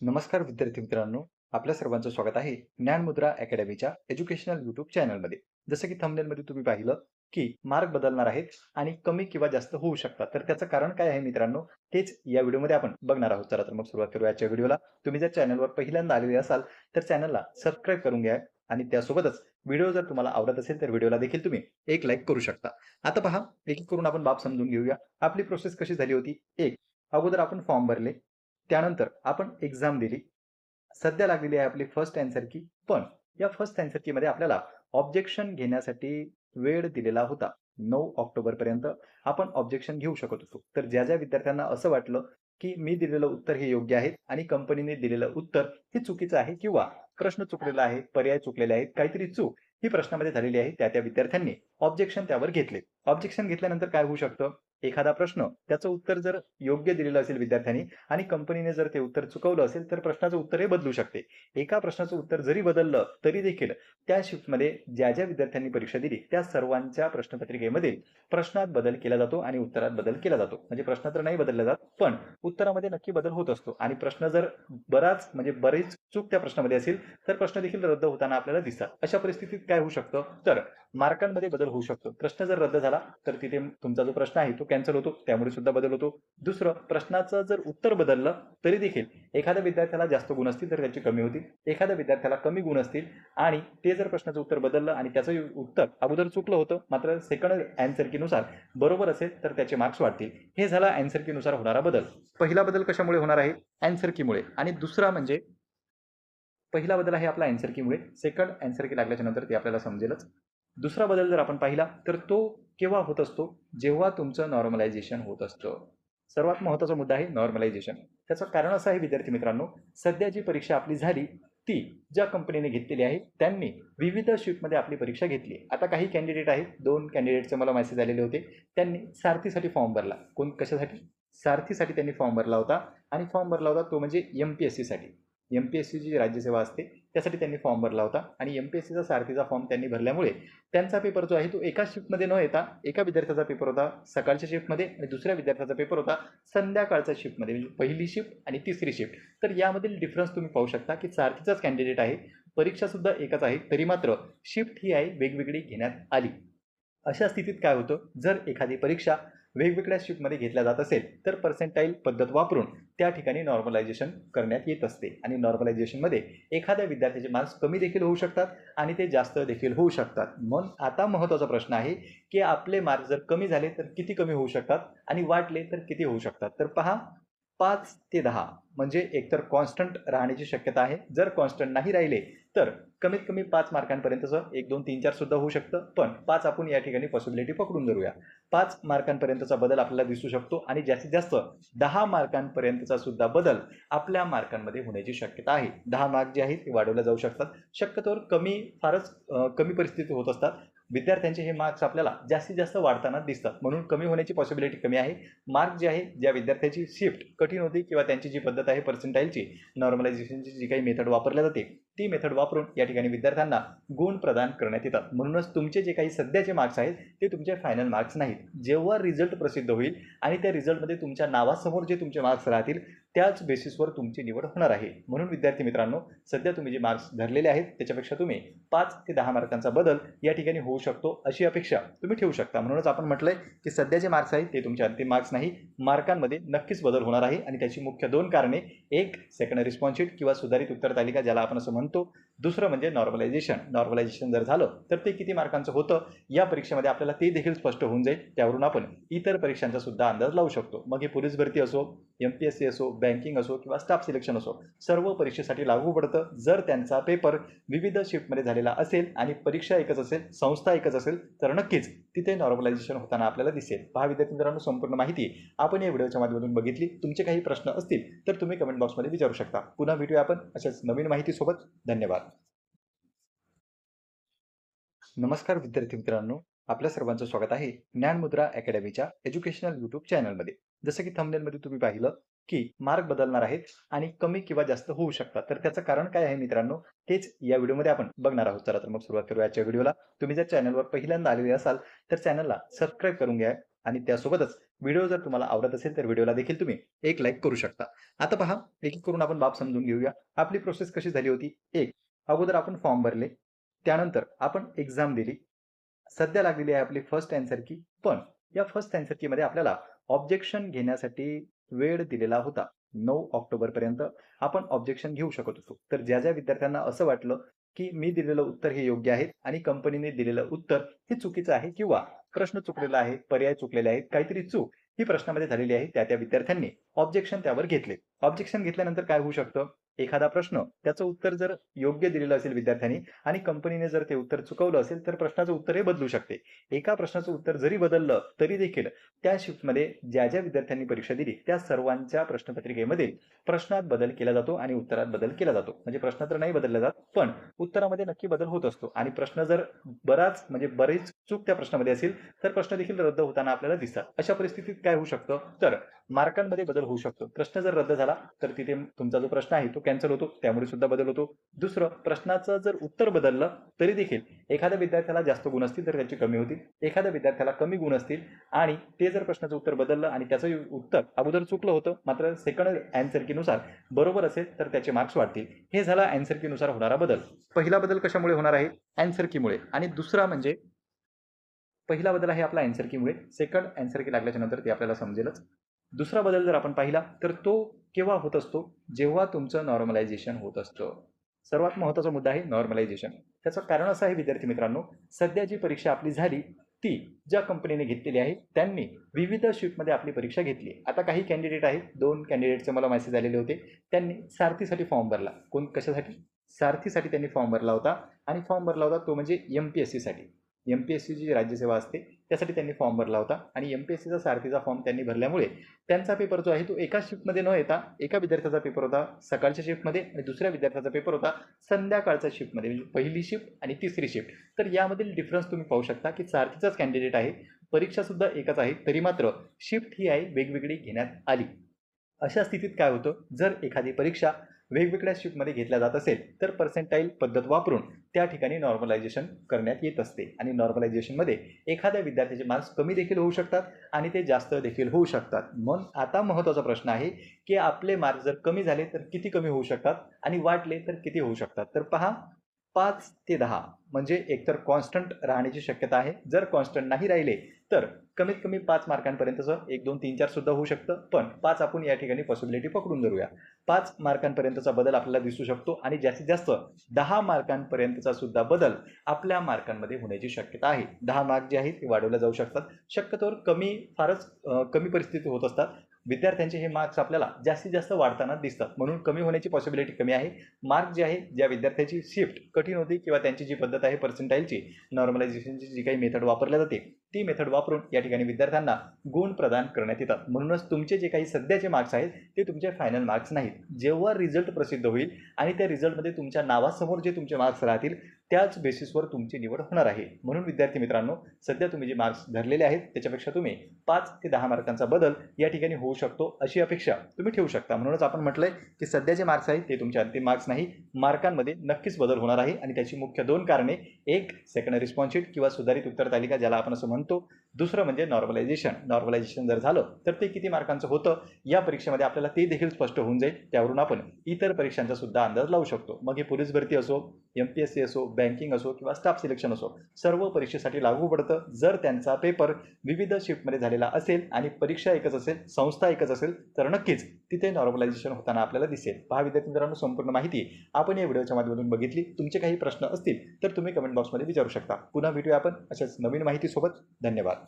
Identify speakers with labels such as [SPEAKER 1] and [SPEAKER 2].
[SPEAKER 1] नमस्कार विद्यार्थी मित्रांनो आपल्या सर्वांचं स्वागत आहे ज्ञानमुद्रा अकॅडमीच्या एज्युकेशनल युट्यूब चॅनलमध्ये. जसं की मध्ये तुम्ही पाहिलं की मार्क बदलणार आहेत आणि कमी किंवा जास्त होऊ शकतात. तर त्याचं कारण काय आहे मित्रांनो तेच या व्हिडिओमध्ये आपण बघणार आहोत. चला तर मग सुरुवात करू याच्या व्हिडिओला. तुम्ही जर चॅनलवर पहिल्यांदा आलेले असाल तर चॅनलला सबस्क्राईब करून घ्या आणि त्यासोबतच व्हिडिओ जर तुम्हाला आवडत असेल तर व्हिडिओला देखील तुम्ही एक लाईक करू शकता. आता पहा एक एक करून आपण बाब समजून घेऊया. आपली प्रोसेस कशी झाली होती? एक अगोदर आपण फॉर्म भरले. त्यानंतर आपण एक्झाम दिली. सध्या लागलेली आहे आपली फर्स्ट अँसर की पण. या फर्स्ट अँसर की मध्ये आपल्याला ऑब्जेक्शन घेण्यासाठी वेळ दिलेला होता. नऊ ऑक्टोबर पर्यंत आपण ऑब्जेक्शन घेऊ शकत होतो. तर ज्या ज्या विद्यार्थ्यांना असं वाटलं की मी दिलेलं उत्तर हे योग्य आहे आणि कंपनीने दिलेलं उत्तर हे चुकीचं आहे किंवा प्रश्न चुकलेला आहे पर्याय चुकलेले आहेत काहीतरी चूक ही प्रश्नामध्ये झालेली आहे त्या त्या विद्यार्थ्यांनी ऑब्जेक्शन त्यावर घेतले. ऑब्जेक्शन घेतल्यानंतर काय होऊ शकतं? एखादा प्रश्न त्याचं उत्तर जर योग्य दिलेलं असेल विद्यार्थ्यांनी आणि कंपनीने जर ते उत्तर चुकवलं असेल तर प्रश्नाचं उत्तर हे बदलू शकते. एका प्रश्नाचं उत्तर जरी बदललं तरी देखील त्या शिफ्टमध्ये ज्या ज्या विद्यार्थ्यांनी परीक्षा दिली त्या सर्वांच्या प्रश्नपत्रिकेमध्ये प्रश्नात बदल केला जातो आणि उत्तरात बदल केला जातो. म्हणजे प्रश्न तर नाही बदलला जात पण उत्तरामध्ये नक्की बदल होत असतो. आणि प्रश्न जर बराच म्हणजे बरीच चूक त्या प्रश्नामध्ये असेल तर प्रश्न देखील रद्द होताना आपल्याला दिसतात. अशा परिस्थितीत काय होऊ शकतं? तर मार्कांमध्ये बदल होऊ शकतो. प्रश्न जर रद्द झाला तर तिथे तुमचा जो प्रश्न आहे तो कॅन्सल होतो त्यामुळे सुद्धा बदल होतो. दुसरं प्रश्नाचं जर उत्तर बदललं तरी देखील एखाद्या विद्यार्थ्याला जास्त गुण असतील तर त्याची कमी होतील. एखाद्या विद्यार्थ्याला कमी गुण असतील आणि ते जर प्रश्नाचं उत्तर बदललं आणि त्याचं उत्तर अगोदर चुकलं होतं मात्र सेकंड अँसर कीनुसार बरोबर असेल तर त्याचे मार्क्स वाढतील. हे झाला अँसर कीनुसार होणारा बदल. पहिला बदल कशामुळे होणार आहे? अँसर कीमुळे आणि दुसरा म्हणजे पहिला बदल आहे आपला अँसर कीमुळे सेकंड अँसर की लागल्याच्या नंतर ते आपल्याला समजेलच. दुसरा बदल जर आपण पाहिला तर तो केव्हा होत असतो? जेव्हा तुमचं नॉर्मलायझेशन होत असतं. सर्वात महत्त्वाचा मुद्दा आहे नॉर्मलायझेशन त्याचं कारण असं आहे विद्यार्थी मित्रांनो सध्या जी परीक्षा आपली झाली ती ज्या कंपनीने घेतलेली आहे त्यांनी विविध शिफ्टमध्ये आपली परीक्षा घेतली आता काही कॅन्डिडेट आहेत दोन कॅन्डिडेटचे मला मेसेज आलेले होते. त्यांनी सारथीसाठी फॉर्म भरला. कोण? कशासाठी? सारथीसाठी त्यांनी फॉर्म भरला होता. आणि फॉर्म भरला होता तो म्हणजे एम पी एस सीसाठी एम पी एस सीची जी राज्यसेवा असते त्यासाठी त्यांनी फॉर्म भरला होता. आणि एम पी एस सीचा सारथीचा फॉर्म त्यांनी भरल्यामुळे त्यांचा पेपर जो आहे तो एका शिफ्टमध्ये न येता एका विद्यार्थ्याचा पेपर होता सकाळच्या शिफ्टमध्ये आणि दुसऱ्या विद्यार्थ्याचा पेपर होता संध्याकाळच्या शिफ्टमध्ये म्हणजे पहिली शिफ्ट आणि तिसरी शिफ्ट तर यामधील डिफरन्स तुम्ही पाहू शकता की सारथीचाच कॅन्डिडेट आहे परीक्षासुद्धा एकच आहे तरी मात्र शिफ्ट ही आहे वेगवेगळी घेण्यात आली. अशा स्थितीत काय होतं? जर एखादी परीक्षा वेगवेगळ्या शिफ्टमध्ये घेतल्या जात असेल तर पर्सेंटाईल पद्धत वापरून त्या ठिकाणी नॉर्मलायझेशन करण्यात येत असते. आणि नॉर्मलायझेशनमध्ये एखाद्या विद्यार्थ्याचे मार्क्स कमी देखील होऊ शकतात आणि ते जास्त देखील होऊ शकतात. मग आता महत्त्वाचा प्रश्न आहे की आपले मार्क्स जर कमी झाले तर किती कमी होऊ शकतात? आणि वाढले तर किती होऊ शकतात? तर पहा पाच ते दहा म्हणजे एकतर कॉन्स्टंट राहण्याची शक्यता आहे. जर कॉन्स्टंट नाही राहिले तर कमीत कमी पाच मार्कांपर्यंतचं एक दोन तीन चार सुद्धा होऊ शकतं. पण पाच आपण या ठिकाणी पॉसिबिलिटी पकडून धरूया. पाच मार्कांपर्यंतचा बदल आपल्याला दिसू शकतो आणि जास्तीत जास्त दहा मार्कांपर्यंतचा सुद्धा बदल आपल्या मार्कांमध्ये होण्याची शक्यता आहे. दहा मार्क जे आहेत ते वाढवले जाऊ शकतात. शक्यतोवर कमी फारच कमी परिस्थिती होत असतात. विद्यार्थ्यांचे हे मार्क्स आपल्याला जास्तीत जास्त वाढताना दिसतात. म्हणून कमी होण्याची पॉसिबिलिटी कमी आहे. मार्क जे आहे ज्या विद्यार्थ्याची शिफ्ट कठीण होती किंवा त्यांची जी पद्धत आहे पर्सेंटाईलची नॉर्मलायझेशनची जी काही मेथड वापरल्या जाते ती मेथड वापरून या ठिकाणी विद्यार्थ्यांना गुण प्रदान करण्यात येतात. म्हणूनच तुमचे जे काही सध्याचे मार्क्स आहेत ते तुमचे फायनल मार्क्स नाहीत. जेव्हा रिझल्ट प्रसिद्ध होईल आणि त्या रिझल्टमध्ये तुमच्या नावासमोर जे तुमचे मार्क्स राहतील त्याच बेसिसवर तुमची निवड होणार आहे. म्हणून विद्यार्थी मित्रांनो सध्या तुम्ही जे मार्क्स धरलेले आहेत त्याच्यापेक्षा तुम्ही पाच ते दहा मार्कांचा बदल या ठिकाणी होऊ शकतो अशी अपेक्षा तुम्ही ठेवू शकता. म्हणूनच आपण म्हटलंय की सध्या जे मार्क्स आहेत ते तुमचे अंतिम मार्क्स नाही. मार्कांमध्ये नक्कीच बदल होणार आहे. आणि त्याची मुख्य दोन कारणे एक सेकंड रिस्पॉन्स शीट किंवा सुधारित उत्तर तालिका ज्याला आपण असं म्हणतो दुसरं म्हणजे नॉर्मलायझेशन नॉर्मलायझेशन जर झालं तर ते किती मार्कांचं होतं? या परीक्षेमध्ये आपल्याला ते देखील स्पष्ट होऊन जाईल. त्यावरून आपण इतर परीक्षांचा सुद्धा अंदाज लावू शकतो. मग हे पोलीस भरती असो एम पी एस सी असो बँकिंग असो किंवा स्टाफ सिलेक्शन असो सर्व परीक्षेसाठी लागू पडतं. जर त्यांचा पेपर विविध शिफ्टमध्ये झालेला असेल आणि परीक्षा एकच असेल संस्था एकच असेल तर नक्कीच तिथे नॉर्मलायझेशन होताना आपल्याला दिसेल. पहा विद्यार्थी मित्रांनो संपूर्ण माहिती आपण या व्हिडिओच्या माध्यमातून बघितली. तुमचे काही प्रश्न असतील तर तुम्ही कमेंट बॉक्समध्ये विचारू शकता. पुन्हा भेटूया आपण अशाच नवीन माहितीसोबत. धन्यवाद. नमस्कार विद्यार्थी मित्रांनो आपल्या सर्वांचं स्वागत आहे ज्ञानमुद्रा अकॅडमीच्या एज्युकेशनल युट्यूब चॅनलमध्ये. जसं की थंबनेलमध्ये तुम्ही पाहिलं की मार्क बदलणार आहेत आणि कमी किंवा जास्त होऊ शकतात. तर त्याचं कारण काय आहे मित्रांनो तेच या व्हिडिओमध्ये आपण बघणार आहोत. चला तर मग सुरुवात करू याच्या व्हिडिओला. तुम्ही जर चॅनलवर पहिल्यांदा आलेले असाल तर चॅनलला सबस्क्राईब करून घ्या आणि त्यासोबतच व्हिडिओ जर तुम्हाला आवडत असेल तर व्हिडिओला देखील तुम्ही एक लाईक करू शकता. आता पहा एक एक करून आपण बाब समजून घेऊया. आपली प्रोसेस कशी झाली होती? एक अगोदर आपण फॉर्म भरले. त्यानंतर आपण एक्झाम दिली. सध्या लागलेली आहे आपली फर्स्ट अँसर की पण. या फर्स्ट अँसर की मध्ये आपल्याला ऑब्जेक्शन घेण्यासाठी वेळ दिलेला होता. नऊ ऑक्टोबर पर्यंत आपण ऑब्जेक्शन घेऊ शकत होतो. तर ज्या ज्या विद्यार्थ्यांना असं वाटलं की मी दिलेलं उत्तर हे योग्य आहे आणि कंपनीने दिलेलं उत्तर हे चुकीचं आहे किंवा प्रश्न चुकलेला आहे पर्याय चुकलेले आहेत काहीतरी चूक ही प्रश्नामध्ये झालेली आहे त्या त्या विद्यार्थ्यांनी ऑब्जेक्शन त्यावर घेतले. ऑब्जेक्शन घेतल्यानंतर काय होऊ शकतं? एखादा प्रश्न त्याचं उत्तर जर योग्य दिलेलं असेल विद्यार्थ्यांनी आणि कंपनीने जर ते उत्तर चुकवलं असेल तर प्रश्नाचं उत्तर हे बदलू शकते. एका प्रश्नाचं उत्तर जरी बदललं तरी देखील त्या शिफ्टमध्ये ज्या ज्या विद्यार्थ्यांनी परीक्षा दिली त्या सर्वांच्या प्रश्नपत्रिकेमध्ये प्रश्नात बदल केला जातो आणि उत्तरात बदल केला जातो. म्हणजे प्रश्न तर नाही बदलला जात पण उत्तरामध्ये नक्की बदल होत असतो. आणि प्रश्न जर बराच म्हणजे बरीच चूक त्या प्रश्नामध्ये असेल तर प्रश्न देखील रद्द होताना आपल्याला दिसतात. अशा परिस्थितीत काय होऊ शकतं? तर मार्कांमध्ये बदल होऊ शकतो. प्रश्न जर रद्द झाला तर तिथे तुमचा जो प्रश्न आहे तो कॅन्सल होतो त्यामुळे सुद्धा बदल होतो. दुसरं प्रश्नाचं जर उत्तर बदललं तरी देखील एखाद्या विद्यार्थ्याला जास्त गुण असतील तर त्याची कमी होतील. एखाद्या विद्यार्थ्याला कमी गुण असतील आणि ते जर प्रश्नाचं उत्तर बदललं आणि त्याचं उत्तर अगोदर चुकलं होतं मात्र सेकंड अँसर कीनुसार बरोबर असेल तर त्याचे मार्क्स वाढतील. हे झाला अँसर कीनुसार होणारा बदल. पहिला बदल कशामुळे होणार आहे? अँसर कीमुळे आणि दुसरा म्हणजे पहिला बदल आहे आपला अँसर कीमुळे सेकंड अँसर की लागल्याच्या नंतर ते आपल्याला समजेलच. दुसरा बदल जर आपण पाहिला तर तो केव्हा होत असतो? जेव्हा तुमचं नॉर्मलायझेशन होत असतं. सर्वात महत्त्वाचा मुद्दा आहे नॉर्मलायझेशन त्याचं कारण असं आहे विद्यार्थी मित्रांनो सध्या जी परीक्षा आपली झाली ती ज्या कंपनीने घेतलेली आहे त्यांनी विविध शिफ्टमध्ये आपली परीक्षा घेतली आता काही कॅन्डिडेट आहेत दोन कॅन्डिडेटचे मला मेसेज आलेले होते. त्यांनी सारथीसाठी फॉर्म भरला. कोण? कशासाठी? सारथीसाठी त्यांनी फॉर्म भरला होता. आणि फॉर्म भरला होता तो म्हणजे एम पी एस सीसाठी एम पी एस सी जी राज्यसेवा असते त्यासाठी त्यांनी फॉर्म भरला होता. आणि एम पी एस सीचा सारथीचा फॉर्म त्यांनी भरल्यामुळे त्यांचा पेपर जो आहे तो एका शिफ्टमध्ये न येता एका विद्यार्थ्याचा पेपर होता सकाळच्या शिफ्टमध्ये आणि दुसऱ्या विद्यार्थ्याचा पेपर होता संध्याकाळच्या शिफ्टमध्ये म्हणजे पहिली शिफ्ट आणि तिसरी शिफ्ट तर यामधील डिफरन्स तुम्ही पाहू शकता की सारथीचाच कॅन्डिडेट आहे परीक्षासुद्धा एकच आहे तरी मात्र शिफ्ट ही आहे वेगवेगळी घेण्यात आली. अशा स्थितीत काय होतं? जर एखादी परीक्षा वेगवेगळ्या शिफ्टमध्ये घेतल्या जात असेल तर पर्सेंटाईल पद्धत वापरून त्या ठिकाणी नॉर्मलायझेशन करण्यात येत असते. आणि नॉर्मलायझेशनमध्ये एखाद्या विद्यार्थ्याचे मार्क्स कमी देखील होऊ शकतात आणि ते जास्त देखील होऊ शकतात. मग आता महत्त्वाचा प्रश्न आहे की आपले मार्क्स जर कमी झाले तर किती कमी होऊ शकतात आणि वाढले तर किती होऊ शकतात? तर पहा पाच ते दहा म्हणजे एकतर कॉन्स्टंट राहण्याची शक्यता आहे. जर कॉन्स्टंट नाही राहिले तर कमीत कमी पाच मार्कांपर्यंतचं एक दोन तीन चार सुद्धा होऊ शकतं. पण पाच आपण या ठिकाणी पॉसिबिलिटी पकडून धरूया. पाच मार्कांपर्यंतचा बदल आपल्याला दिसू शकतो आणि जास्तीत जास्त दहा मार्कांपर्यंतचा सुद्धा बदल आपल्या मार्कांमध्ये होण्याची शक्यता आहे. दहा मार्क जे आहेत ते वाढवले जाऊ शकतात. शक्यतोवर कमी फारच कमी परिस्थिती होत असतात. विद्यार्थ्यांचे हे मार्क्स आपल्याला जास्तीत जास्त वाढताना दिसतात. म्हणून कमी होण्याची पॉसिबिलिटी कमी आहे. मार्क जे आहे ज्या विद्यार्थ्याची शिफ्ट कठीण होती किंवा त्यांची जी पद्धत आहे पर्सेंटाईलची नॉर्मलायझेशनची जी काही मेथड वापरल्या जाते ती मेथड वापरून या ठिकाणी विद्यार्थ्यांना गुण प्रदान करण्यात येतात. म्हणूनच तुमचे जे काही सध्याचे मार्क्स आहेत ते तुमचे फायनल मार्क्स नाहीत. जेव्हा रिझल्ट प्रसिद्ध होईल आणि त्या रिझल्टमध्ये तुमच्या नावासमोर जे तुमचे मार्क्स राहतील त्याच बेसिसवर तुमची निवड होणार आहे. म्हणून विद्यार्थी मित्रांनो सध्या तुम्ही जे मार्क्स धरलेले आहेत त्याच्यापेक्षा तुम्ही पाच ते दहा मार्कांचा बदल या ठिकाणी होऊ शकतो अशी अपेक्षा तुम्ही ठेवू शकता. म्हणूनच आपण म्हटलंय की सध्या जे मार्क्स आहेत ते तुमचे अंतिम मार्क्स नाही. मार्कांमध्ये नक्कीच बदल होणार आहे आणि त्याची मुख्य दोन कारणे एक सेकंड रिस्पॉन्स किंवा सुधारित उत्तर तालिका ज्याला आपण असं म्हणतो. दुसरं म्हणजे नॉर्मलायझेशन नॉर्मलायझेशन जर झालं तर ते किती मार्कांचं होतं? या परीक्षेमध्ये आपल्याला ते देखील स्पष्ट होऊन जाईल. त्यावरून आपण इतर परीक्षांचा सुद्धा अंदाज लावू शकतो. मग ही पोलीस भरती असो एम पी एस सी असो बँकिंग असो किंवा स्टाफ सिलेक्शन असो सर्व परीक्षेसाठी लागू पडतं. जर त्यांचा पेपर विविध शिफ्टमध्ये झालेला असेल आणि परीक्षा एकच असेल संस्था एकच असेल तर नक्कीच तिथे नॉर्मलायझेशन होताना आपल्याला दिसेल. पहा विद्यार्थी मित्रांनो संपूर्ण माहिती आपण या व्हिडिओच्या माध्यमातून बघितली. तुमचे काही प्रश्न असतील तर तुम्ही कमेंट बॉक्समध्ये विचारू शकता. पुन्हा भेटूया आपण अशाच नवीन माहितीसोबत. धन्यवाद.